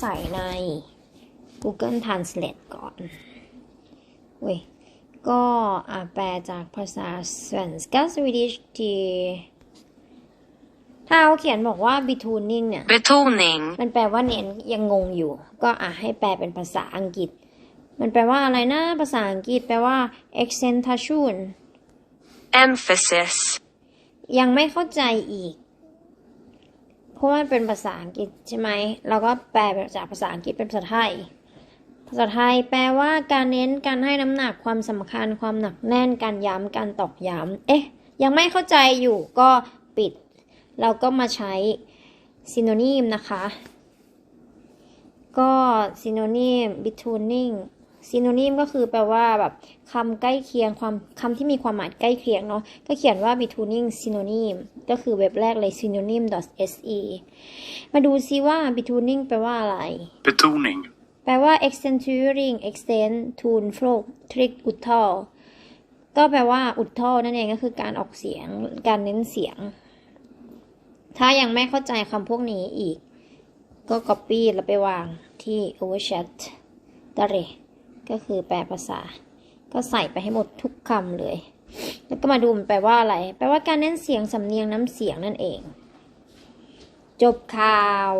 ใส่ใน Google Translate ก่อนเว้ยก็อ่าแปลจากภาษา svenska swedish ที่ถ้าเขาเขียนบอกว่า betoning เนี่ย betoning, มันแปลว่าเน้นยังงงอยู่ ก็อะให้แปลเป็นภาษาอังกฤษ มันแปลว่าอะไรนะ ภาษาอังกฤษแปลว่า accentuation emphasis, ยังไม่เข้าใจอีก เพราะว่ามันเป็นภาษาอังกฤษใช่ไหมเราก็แปลจากภาษาอังกฤษเป็นภาษาไทย ภาษาไทยแปลว่าการเน้นการให้น้ำหนักความสำคัญความหนักแน่นการย้ำการตอกย้ำเอ๊ะ ยังไม่เข้าใจอยู่ก็ปิด เราก็มาใช้ synonym นะคะ ก็ synonym betoning synonym ก็คือแปลว่าแบบคำใกล้เคียงความคำที่มีความหมายใกล้เคียงเนาะก็เขียนว่า betoning synonym ก็คือเว็บแรกเลย synonym.se มาดูซิว่า betoning แปลว่าอะไร Betoning. แปลว่า accentuating extend tune flow trick อุทธอก็แปลว่าอุทธอนั่นเองก็คือการออกเสียงการเน้นเสียง ถ้ายังไม่เข้าใจคำพวกนี้อีก ก็ copy แล้วไปวางที่ overchat ได้เลย ก็คือแปลภาษา ก็ใส่ไปให้หมดทุกคำเลย แล้วก็มาดูมันแปลว่าอะไร แปลว่าการเน้นเสียงสำเนียงน้ำเสียงนั่นเอง จบข่าว